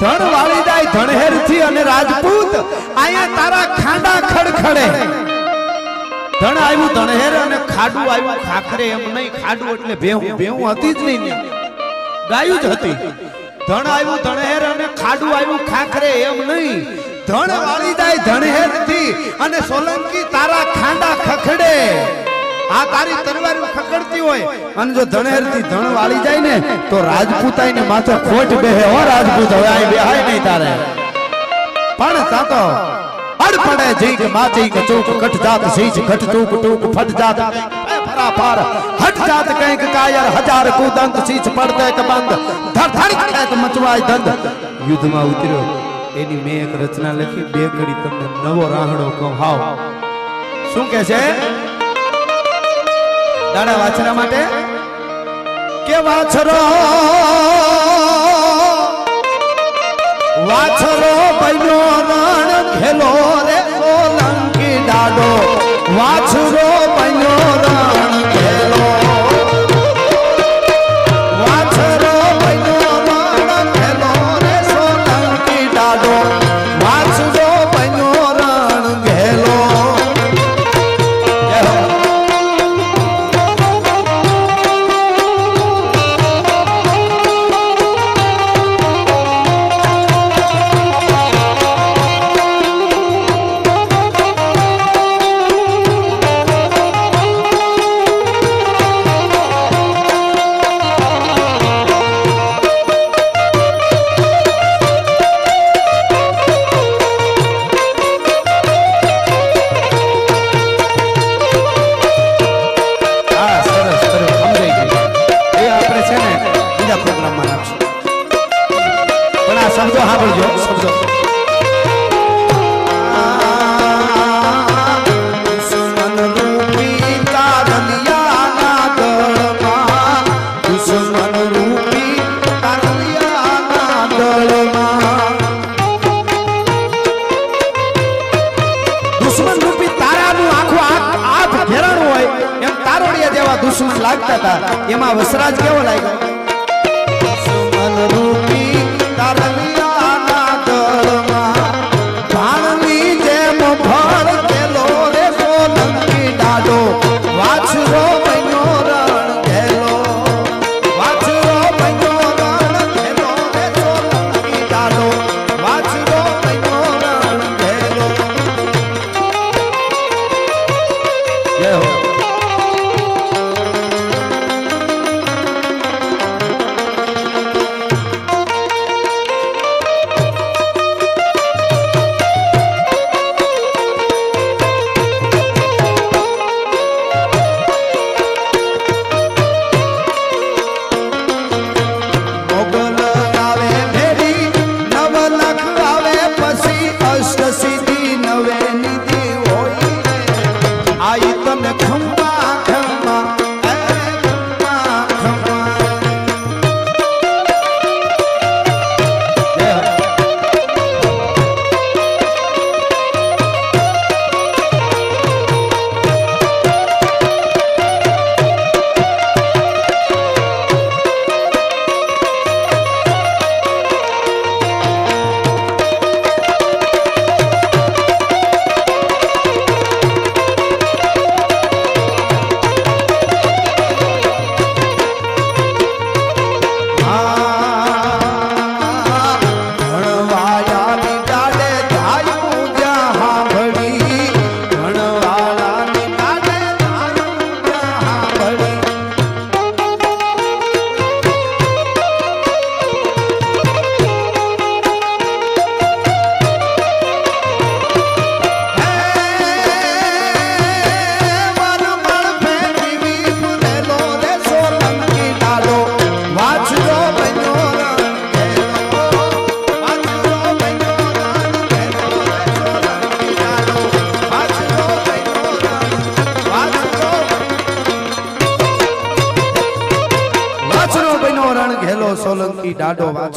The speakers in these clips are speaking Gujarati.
ધણ વાળી જાય ધણહેરથી અને રાજપૂત અહીંયા તારા ખાંડા ખડખડે. ધણ આવ્યું ધણહેર અને ખાડું આવ્યું ખાખરે એમ નહીં, ખાડું એટલે ભેહું. ભેહું હતી જ નહીં ગાયું જ હતી. ધણ આવ્યું ધણહેર અને ખાડું આવ્યું ખાખરે એમ નહીં. ધણ વાળી જાય ધણહેરથી અને સોલંકી તારા ખાંડા ખખડે. આ તારી તલવાર ખકડતી હોય. અને જો ધણેરથી ધણ વાળી જાય ને, તો રાજપૂતાઈ ને માથે ખોટ બેહે હો રાજપૂત. હવે આ બેહાય નહીં તારે. પણ તા તો અડ પડે જઈ કે માચી કે ચૂક કટ જાત સીજ ઘટ ચૂક, ટૂક ફટ જાત. ફરા પાર હટ જાત કંઈક કાયર, હજાર કુદંત સીજ પડતે કે બંધ. ધર ધડ, કંઈક મચવાય દંડ યુદ્ધમાં ઉતર્યો. એની મેં એક રચના લખી, બે ઘડી તમને નવો રાહડો કહું. હાવ. શું કે છે? દાડા વાછરા માટે? કે વાછરો? વાછરો બન્યો રણ ખેલો રે સોલંકી દાડો. વાછરો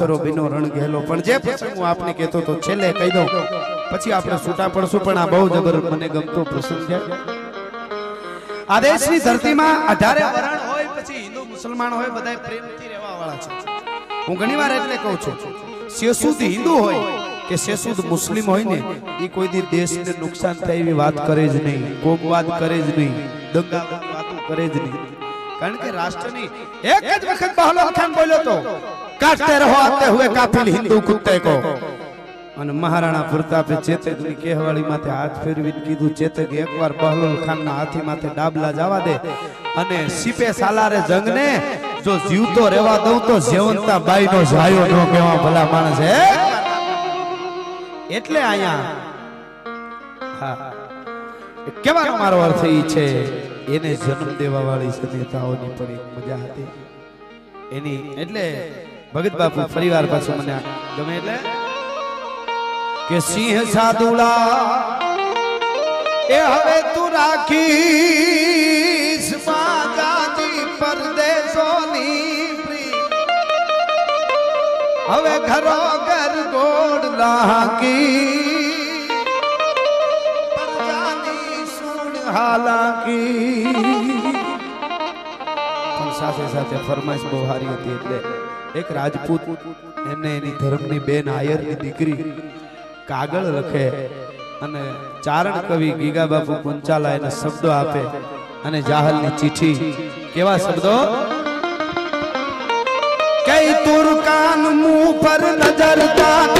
વાછરો બિનો રણ ઘેલો પણ જે પ્રસંગ હું આપને કહેતો તો છેલ્લે કહી દઉં. પછી આપણે છૂટા પડશું, પણ આ બહુ જબર મને ગમતો પ્રસંગ છે. આ દેશની ધરતીમાં અઢારે વરણ હોય, પછી હિન્દુ મુસલમાન હોય બધા પ્રેમથી રહેવા વાળા છે. હું ઘણીવાર એટલે કહું છું શેસુદ હિન્દુ હોય કે શેસુદ મુસ્લિમ હોય ને એ કોઈ દી દેશને નુકસાન થાય એવી વાત કરે જ નહીં કોમવાદ કરે જ નહીં દંગા વાતો કરે જ નહીં. કારણ કે રાષ્ટ્રની એક જ વખત બહલોલ ખાન બોલ્યો તો કાટતે રહો आते हुए काफिल हिंदू कुत्ते को। અને મહારાણા પ્રતાપે ચેતકની કેહવાળી માથે હાથ ફેરવી કીધું ચેતક એકવાર બહલોલ ખાનના હાથી માથે ડાબલા જવા દે અને સીપે સાલારે જંગને જો જીવતો રહેવા દઉં તો જેવંતા બાઈનો જાયો નો કેવા ભલા માણસ હે? એટલે અહીંયા હા. કેવાનો મારો અર્થ એ છે એને જન્મ દેવા વાળી સનેતાઓની પણ એક મજા હતી. એની એટલે ભગત બાપુ ફરીવાર પાછું મને ગમે એટલે કે સિંહ સાદુલા એ હવે તું રાખીશ માતાજી પરદેશોની પ્રી હવે ઘરો ઘર ગોડ લાગી પ્રજાની સુણ હાલાકી. પણ સાથે સાથે ફરમાઈશ બહુ હારી હતી એટલે એક રાજપૂત એમને એની ધર્મની બેન આયરની દીકરી કાગળ લખે અને ચારણ કવિ ગીગા બાપુ પંચાલા એને શબ્દો આપે અને જાહલની ચીઠી કેવા શબ્દો? કઈ તુરકાન મુંહ પર નજર તાકીન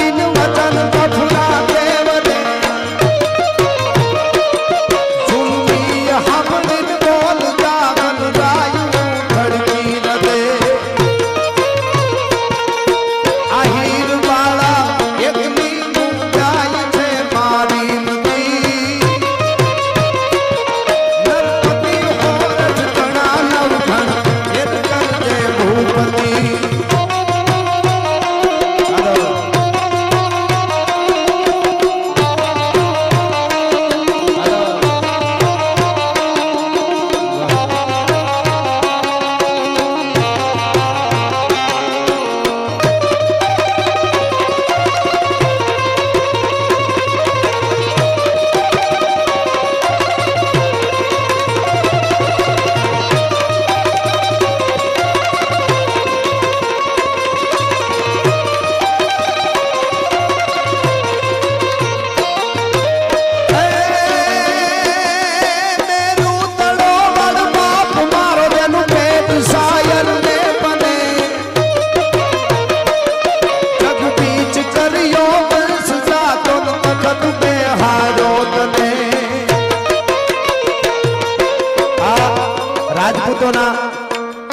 રાજપૂતોના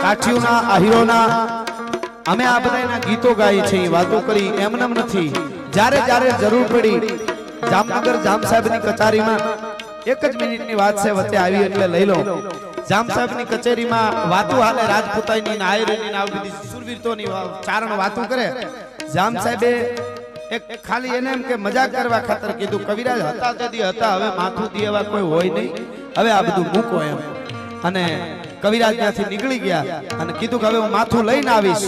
કાઠીઓના, આહીરોના, અમે આ બધાના ગીતો ગાઈ છે વાતો કરી એમનેમ નથી. જ્યારે જ્યારે જરૂર પડી, જામનગર જામ સાહેબની કચેરીમાં, એક જ મિનિટની વાત છે વચ્ચે આવી એટલે લઈ લો. જામ સાહેબની કચેરીમાં વાતો હાલે રાજપૂતાઈની ને આયરની આવી બધી સુરવીરતોની ચારણ વાતો કરે. જામ સાહેબે એક ખાલી એને એમ કે મજાક કરવા ખાતર કીધું, કવિરાજ હતા તેથી હતા, હવે માથું દી એવા કોઈ હોય નહીં. હવે આ બધું મૂકો એમ. અને કવિરાજ ત્યાંથી નીકળી ગયા અને કીધું કે હવે હું માથું લઈને આવીશ.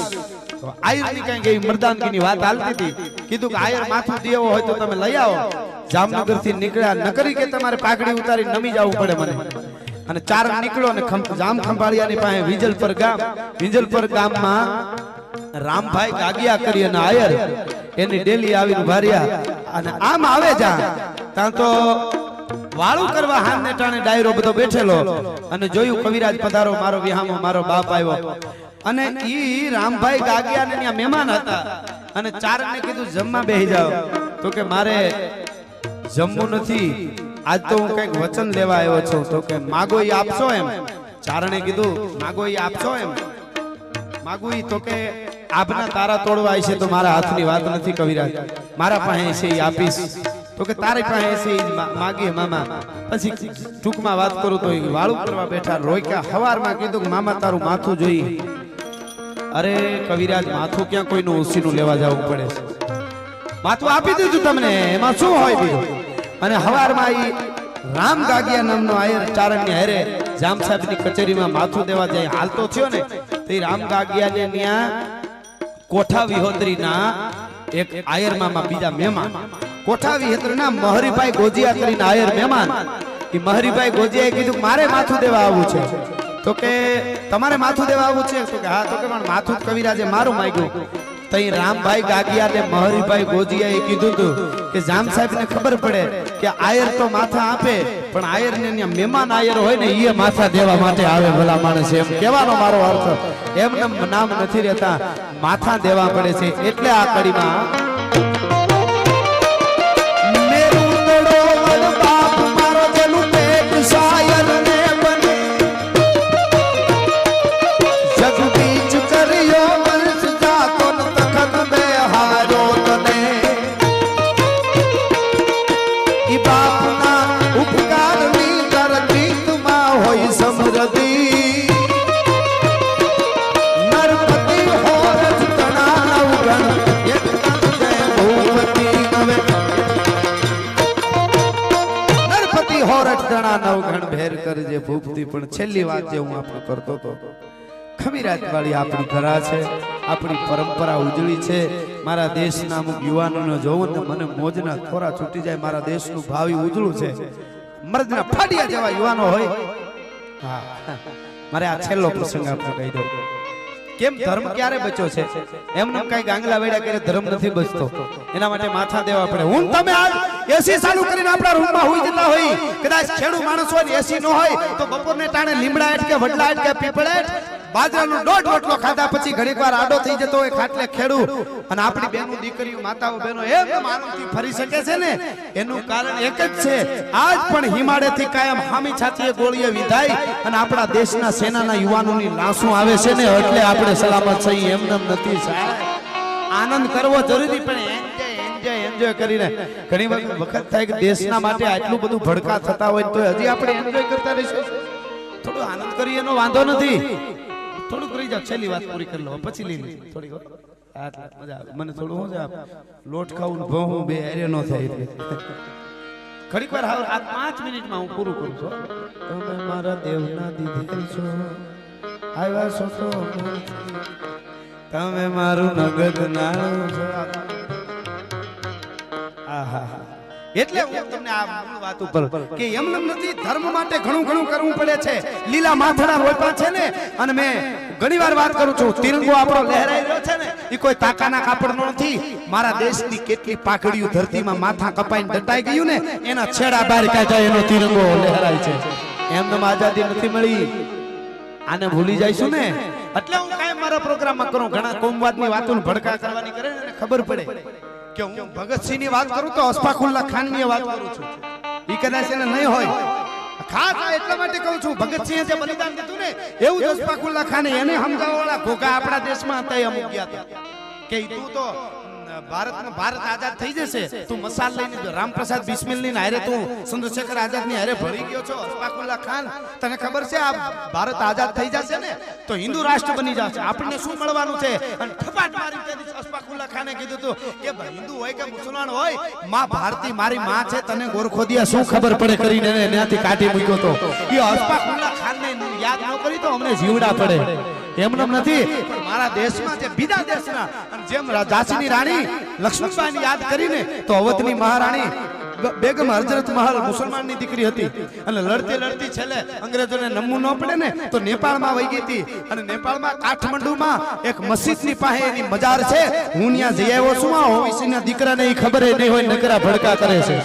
આયરની કઈ ગઈ મર્દાનગીની વાત હાલતી હતી. કીધું કે આયર માથું દેવો હોય તો તમે લઈ આવો. જામનગરથી નીકળ્યા નકરી કે તમારે પાઘડી ઉતારી નમી જવું પડે મને. અને ચાર નીકળો ને ખંભ- જામ ખંભાળિયાની પાસે વિજલપર ગામ. વિજલપર ગામમાં રામભાઈ ગાગિયા કરી અને આયર એની ડેલી આવીને ભાર્યા અને આમ આવે જા. ત્યાં તો વાળું કરવા હાથ ને ડાયરો બધો બેઠેલો. અને જોયું કવિરાજ પધારો, મારો વિહામો, મારો બાપ આવ્યો. અને ઈ રામભાઈ ગાગિયા ત્યાં મહેમાન હતા. અને ચારણને કીધું, જમવા બેહી જાવ તો કે, મારે જમવું નથી. આજ તો હું કંઈક વચન લેવા આવ્યો છું. તો કે, માગો ઈ આપશો એમ? ચારણે કીધું, માગો ઈ આપશો એમ? માગું ઈ, તો કે, આપના તારા તોડવા છે તો મારા હાથની વાત નથી કવિરાજ. મારા પાસે છે, ઈ આપીશ. તો કે તારી પાસે છે ઈ મા- મામા. પછી ટૂંકમાં વાત કરું તો વાળું કરવા બેઠા રોક્યા હવારમાં કીધું કે મામા તારું માથું જોઈ. અરે કવિરાજ માથું ક્યાં કોઈનું ઓછીનું લેવા જવું પડે છે? માથું આપી દીધું તમને. એમાં શું હોય બીજું? અને હવારમાં ઈ રામ ગાગિયા નામનો આયર ચારણની હારે જામ સાહેબની કચેરીમાં માથું દેવા જાય હાલ તો થયો ને તે રામ ગાગિયાને ત્યાં કોઠા વિહોદરીના એક આયર મામા બીજા મહેમાન કોઠા વિહોત્રીના મહરીભાઈ ગોજિયા કરીને આયર મહેમાન. એ મહરીભાઈ ગોજિયાએ કીધું મારે માથું દેવા આવવું છે. તો કે તમારે માથું દેવા આવવું છે? તો કે હા, તો કે પણ માથું કવિરાજે મારું માંગ્યું. તઈ રામભાઈ ગાગિયા ને મહરીભાઈ ગોજિયા કીધું હતું કે જામ સાહેબ ને ખબર પડે કે આયર તો માથા આપે, પણ આયર ને મહેમાન આયર હોય ને એ માથા દેવા માટે આવે ભલા માણસ એમ. કહેવાનો મારો અર્થ. એમને નામ નથી રહેતા. માથા દેવા પડે છે. એટલે આ કડીમાં કરજે ભૂપતિ પણ છેલ્લી વાત જે હું આપણે કરતો હતો. ખમીરાત વાળી આપણી ધરા છે, આપણી પરંપરા ઉજળી છે. મારા દેશના અમુક યુવાનોને જોઉં ને મને મોજના થોરા છૂટી જાય, મારા દેશનું ભાવિ ઉજળું છે. મર્દના ફાડિયા જેવા યુવાનો હોય. હા, મારે આ છેલ્લો પ્રસંગ આપણે કહી દઉં. કેમ ધર્મ ક્યારે બચ્યો છે? એમને કઈ ગાંગલા વેડા કરે ધર્મ નથી બચતો. એના માટે માથા દેવા પડે. હું તમે આજ એસી ચાલુ કરીને આપણા રૂમમાં હોઈ જતા હોય. કદાચ ખેડૂ માણસ હોય એસી નો હોય તો બપોરને ટાણે લીમડા એટકે કે વડલા એટકે કે પીપળ બાજરાનો દોઢ રોટલો ખાધા પછી ઘડીક આડો થઈ જતો હોય, ખાટલે ખેડું. અને આપણી બેનો દીકરીઓ, માતાઓ, બહેનો એમ આનંદથી ફરી શકે છે ને? એનું કારણ એક જ છે, આજ પણ હિમાલયથી કાયમ હામી છાતીએ ગોળીએ વિધાય અને આપણા દેશના સેનાના યુવાનોની લાશો આવે છે ને? એટલે આપણે સલામત છીએ એમનેમ નથી, સાહેબ. આનંદ કરવો જરૂરી, પણ એન્જોય એન્જોય એન્જોય કરીને. ઘણી વખત થાય કે દેશના માટે આટલું બધું ભડકા થતા હોય તો હજી આપણે કરતા રહીશું. થોડું આનંદ કરીએ, એનો વાંધો નથી. થોડુંક રહી જાવ છેલ્લી વાત પૂરી કરી લો પછી લઈ લઈશ થોડીક મને થોડું શું છે લોટ ખાવું ને બે એરે ન થાય. ઘડીક વાર હાલ, આ પાંચ મિનિટમાં હું પૂરું કરું છું તમે મારા દેવના દીધી છો આવ્યા છો તો. તમે મારું નગદ નાણું છો આહા. એટલે હું તમને આ વાત ઉપર કે એમ નથી, ધર્મ માટે ઘણું ઘણું કરવું પડે છે. લીલા માથડા રોપા છે ને, અને મેં ઘણી વાર વાત કરું છું, તિરંગો આપણો લહેરાઈ રહ્યો છે ને, એ કોઈ તાકાના કાપડનો નથી. મારા દેશની કેટલી પાઘડીઓ ધરતીમાં માથા કપાઈને દટાઈ ગયું ને, એના છેડા બહાર કાઢ્યા એનો તિરંગો લહેરાય છે. એમને આઝાદી નથી મળી. આને ભૂલી જઈશું ને? એટલે હું કાયમ મારા પ્રોગ્રામમાં કરું? ઘણા કોમવાદની વાતોને ભડકા કરવાની કરે ને ખબર પડે કે હું ભગતસિંહની વાત કરું તો અસ્ફાકુલ્લા ખાનની વાત કરું છું. ઈ કદાચ એને નહીં હોય. ખાસ એટલા માટે કહું છું, ભગતસિંહે જે બલિદાન દીધું ને, એવું જ અસ્ફાકુલ્લા ખાને એને સમજાવવાળા ઘોઘા આપણા દેશમાં હતા એ અમુક ગયા હતા. કે તું તો ભારતનો ભારત આઝાદ થઈ જશે, તું મસાલ લઈને રામપ્રસાદ બિસ્મિલની હારે તું ચંદ્રશેખર આઝાદની હારે ગયો છો અસ્ફાકુલ્લા ખાન, તને ખબર છે આ ભારત આઝાદ થઈ જશે ને? તો હિન્દુ રાષ્ટ્ર બની જશે. આપણને શું મળવાનું છે? અને ઠપાટ મારી તે દિવસ ખાને કીધું તું કે હિન્દુ હોય કે મુસલમાન હોય, માં ભારતી મારી માં છે, તને ગોરખોદિયા શું ખબર પડે કરીને ત્યાંથી કાઢી મૂક્યો તો? એ અસ્ફાકુલ્લા ખાનને યાદ ન કરી તો અમને જીવડા પડે. એમને નથી. પણ મારા દેશમાં જે બીજા દેશના અને જેમ ઝાંસીની રાણી લક્ષ્મીબાઈને યાદ કરીને તો અવધની મહારાણી બેગમ હજરત મહલ મુસલમાનની દીકરી હતી. અને લડતી લડતી છેલ્લે અંગ્રેજોને નમવું ન પડે ને તો નેપાળમાં વહી ગઈ હતી. અને નેપાળમાં કાઠમંડુમાં એક મસ્જિદની પાસે એની મજાર છે. હું ત્યાં જઈ આવ્યો છું આ ઓવીસીના દીકરાને ખબર નહીં હોય નકરા ભડકા કરે છે.